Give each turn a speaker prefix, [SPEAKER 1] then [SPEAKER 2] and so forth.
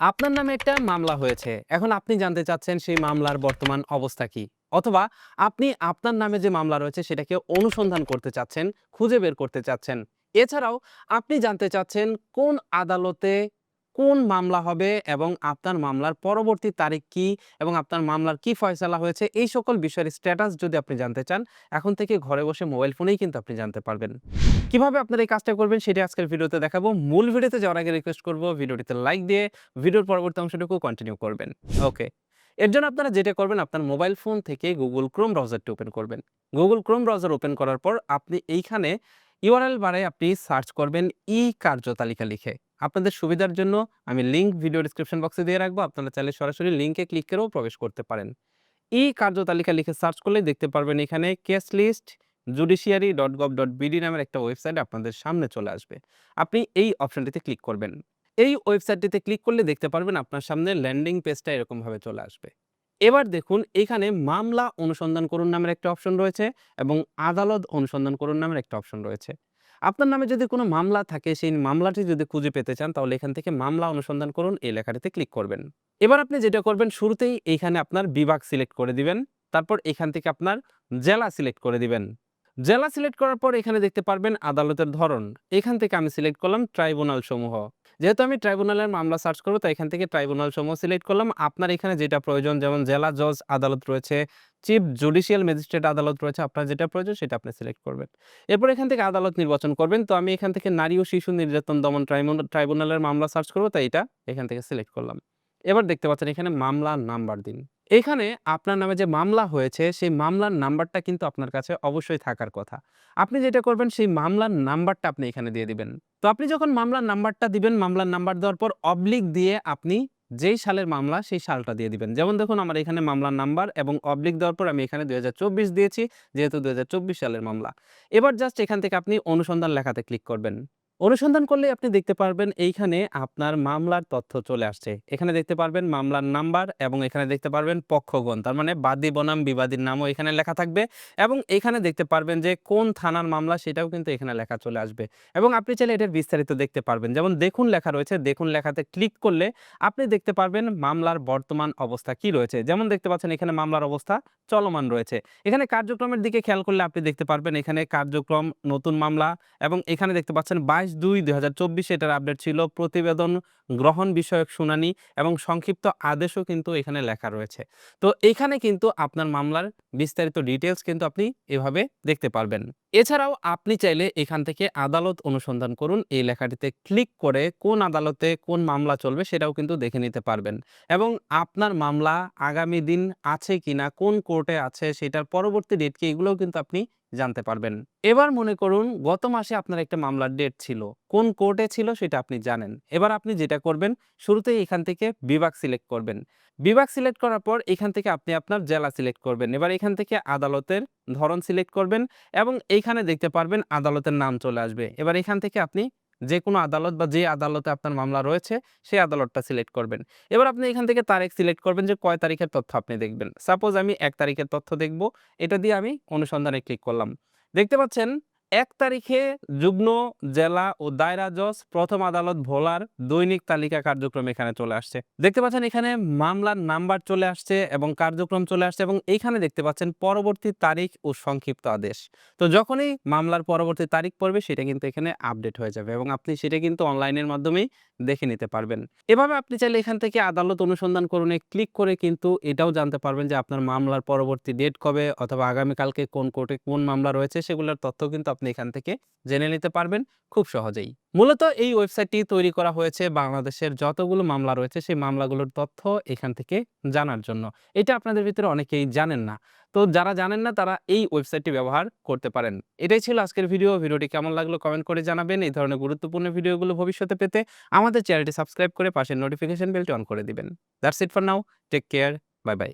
[SPEAKER 1] আপনার নামে একটা মামলা হয়েছে। এখন আপনি জানতে চাচ্ছেন সেই মামলার বর্তমান অবস্থা কি? অথবা আপনি আপনার নামে যে মামলা রয়েছে সেটাকে অনুসন্ধান করতে চাচ্ছেন, খুঁজে বের করতে চাচ্ছেন। এছাড়াও আপনি জানতে চাচ্ছেন কোন আদালতে কোন মামলা হবে এবং আপনার মামলার পরবর্তী তারিখ কি এবং আপনার মামলার কি ফয়সালা হয়েছে, এই সকল বিষয়ের স্ট্যাটাস যদি আপনি জানতে চান, এখন থেকে ঘরে বসে মোবাইল ফোনেই কিন্তু আপনি জানতে পারবেন। কীভাবে আপনারা এই কাজটা করবেন সেটা আজকের ভিডিওতে দেখাবো। মূল ভিডিওতে যাওয়ার আগে রিকোয়েস্ট করব ভিডিওটিতে লাইক দিয়ে ভিডিওর পরবর্তী অংশটুকু কন্টিনিউ করবেন। ওকে এর জন্য আপনারা যেটা করবেন, আপনার মোবাইল ফোন থেকে গুগল ক্রোম ব্রাউজারটি ওপেন করবেন। গুগল ক্রোম ব্রাউজার ওপেন করার পর আপনি এইখানে ইউআরএল বারে আপনি সার্চ করবেন ই কার্যতালিকা লিখে। আপনাদের সুবিধার জন্য আমি লিংক ভিডিও ডিসক্রিপশন বক্সে দিয়ে রাখব, আপনারা চাইলে সরাসরি লিঙ্কে ক্লিক করেও প্রবেশ করতে পারেন। ই কার্যতালিকা লিখে সার্চ করলেই দেখতে পারবেন এখানে case list judiciary dot gov dot BD নামের একটা ওয়েবসাইট আপনাদের সামনে চলে আসবে। আপনি এই অপশনটিতে ক্লিক করবেন। এই ওয়েবসাইটটিতে ক্লিক করলে দেখতে পারবেন আপনার সামনে ল্যান্ডিং পেজটা এরকমভাবে চলে আসবে। এবার দেখুন, এখানে মামলা অনুসন্ধান করুন নামের একটা অপশন রয়েছে এবং আদালত অনুসন্ধান করুন নামের একটা অপশন রয়েছে। আপনার নামে যদি কোনো মামলা থাকে, সেই মামলাটি যদি খুঁজে পেতে চান, তাহলে এখান থেকে মামলা অনুসন্ধান করুন, এই লেখাটিতে ক্লিক করবেন। এবার আপনি যেটা করবেন, শুরুতেই এইখানে আপনার বিভাগ সিলেক্ট করে দিবেন, তারপর এখান থেকে আপনার জেলা সিলেক্ট করে দিবেন। জেলা সিলেক্ট করার পর এখানে দেখতে পারবেন আদালতের ধরন। এখান থেকে আমি সিলেক্ট করলাম ট্রাইব্যুনাল সমূহ। যেহেতু আমি ট্রাইব্যুনালের মামলা সার্চ করব, তাই এখান থেকে ট্রাইব্যুনাল সমূহ সিলেক্ট করলাম। আপনার এখানে যেটা প্রয়োজন, যেমন জেলা জজ আদালত রয়েছে, চিফ জুডিশিয়াল ম্যাজিস্ট্রেট আদালত রয়েছে, আপনার যেটা প্রয়োজন সেটা আপনি সিলেক্ট করবেন। এরপর এখান থেকে আদালত নির্বাচন করবেন। তো আমি এখান থেকে নারী ও শিশু নির্যাতন দমন ট্রাইব্যুনাল ট্রাইব্যুনালের মামলা সার্চ করব, তাই এটা এখান থেকে সিলেক্ট করলাম। এবার দেখতে পাচ্ছেন এখানে মামলা নাম্বার দিন। এখানে আপনার নামে যে মামলা হয়েছে, সেই মামলার নাম্বারটা কিন্তু আপনার কাছে অবশ্যই থাকার কথা। আপনি যেটা করবেন, সেই মামলার নাম্বারটা আপনি এখানে দিয়ে দিবেন। তো আপনি যখন মামলার নাম্বারটা দিবেন, মামলার নাম্বার দেওয়ার পর অবলিক দিয়ে আপনি যেই সালের মামলা, সেই সালটা দিয়ে দিবেন। যেমন দেখুন, আমার এখানে মামলার নাম্বার এবং অবলিক দেওয়ার পর আমি এখানে দুই হাজার চব্বিশ দিয়েছি, যেহেতু দুই হাজার চব্বিশ সালের মামলা। এবার জাস্ট এখান থেকে আপনি অনুসন্ধান লেখাতে ক্লিক করবেন। অনুসন্ধান করলে আপনি দেখতে পারবেন এইখানে আপনার মামলার তথ্য চলে আসছে। এখানে দেখতে পারবেন মামলার নাম্বার এবং এখানে দেখতে পারবেন পক্ষগণ। তার মানে বাদী বনাম বিবাদীর নামও এখানে লেখা থাকবে এবং এখানে দেখতে পারবেন যে কোন থানার মামলা সেটাও কিন্তু এখানে লেখা চলে আসবে। এবং আপনি চাইলে এটার বিস্তারিত দেখতে পারবেন। যেমন দেখুন লেখা রয়েছে, দেখুন লেখাতে ক্লিক করলে আপনি দেখতে পারবেন মামলার বর্তমান অবস্থা কি রয়েছে। যেমন দেখতে পাচ্ছেন এখানে মামলার অবস্থা চলমান রয়েছে। এখানে কার্যক্রমের দিকে খেয়াল করলে আপনি দেখতে পারবেন এখানে কার্যক্রম, নতুন মামলা এবং এখানে দেখতে পাচ্ছেন বাইশ দুই দুই হাজার চব্বিশে এটার আপডেট ছিল। প্রতিবেদন গ্রহণ বিষয়ক শুনানি এবং সংক্ষিপ্ত আদেশও কিন্তু এখানে লেখা রয়েছে। তো এখানে কিন্তু আপনার মামলার বিস্তারিত ডিটেলস কিন্তু আপনি এভাবে দেখতে পারবেন। এছাড়াও আপনি চাইলে এখান থেকে আদালত অনুসন্ধান করুন। এই লেখাটিতে ক্লিক করে কোন আদালতে কোন মামলা চলবে সেটাও কিন্তু দেখে নিতে পারবেন। এবং আপনার মামলা আগামী দিন আছে কিনা, কোন কোর্টে আছে সেটার পরবর্তী ডেট কি, এগুলোও কিন্তু আপনি জানতে পারবেন। এবার মনে করুন, গত মাসে আপনার একটা মামলার ডেট ছিল। কোন কোর্টে ছিল সেটা আপনি জানেন। এবার আপনি যেটা করবেন, শুরুতেই এখান থেকে বিভাগ সিলেক্ট করবেন। বিভাগ সিলেক্ট করার পর এখান থেকে আপনি আপনার জেলা সিলেক্ট করবেন। এবার এখান থেকে আদালতের ধরন সিলেক্ট করবেন এবং এইখানে দেখতে পারবেন আদালতের নাম চলে আসবে। এবার এখান থেকে আপনি যে কোনো আদালত বা যে আদালতে আপনার মামলা রয়েছে, সেই আদালতটা সিলেক্ট করবেন। এবার আপনি এখান থেকে তারিখ সিলেক্ট করবেন যে কয় তারিখের তথ্য আপনি দেখবেন। সাপোজ আমি এক তারিখের তথ্য দেখব, এটা দিয়ে আমি অনুসন্ধানে ক্লিক করলাম। দেখতে পাচ্ছেন? এক তারিখে যুগ্ম, জেলা ও দায়রা জজ প্রথম আদালত ভোলার দৈনিক তালিকা কার্যক্রম এখানে চলে আসছে। দেখতে পাচ্ছেন এখানে মামলার নাম্বার চলে আসছে এবং কার্যক্রম চলে আসছে এবং এইখানে দেখতে পাচ্ছেন পরবর্তী তারিখ ও সংক্ষিপ্ত আদেশ। তো যখনই মামলার পরবর্তী তারিখ পড়বে সেটা কিন্তু এখানে আপডেট হয়ে যাবে এবং আপনি সেটা কিন্তু অনলাইনের মাধ্যমেই দেখে নিতে পারবেন। এভাবে আপনি চাইলে এখান থেকে আদালত অনুসন্ধান করুন ক্লিক করে কিন্তু এটাও জানতে পারবেন যে আপনার মামলার পরবর্তী ডেট কবে অথবা আগামীকালকে কোন কোর্টে কোন মামলা রয়েছে, সেগুলোর তথ্য কিন্তু আপনি এখান থেকে জেনে নিতে পারবেন খুব সহজেই। মূলত এই ওয়েবসাইটটি তৈরি করা হয়েছে বাংলাদেশের যতগুলো মামলা রয়েছে সেই মামলাগুলোর তথ্য এখান থেকে জানার জন্য। এটা আপনাদের ভিতরে অনেকেই জানেন না। তো যারা জানেন না তারা এই ওয়েবসাইটটি ব্যবহার করতে পারেন। এটাই ছিল আজকের ভিডিও। ভিডিওটি কেমন লাগল কমেন্ট করে জানাবেন। এই ধরনের গুরুত্বপূর্ণ ভিডিওগুলো ভবিষ্যতে পেতে আমাদের চ্যানেলটি সাবস্ক্রাইব করে পাশের নোটিফিকেশন বেলটি অন করে দিবেন। That's it for now take care bye bye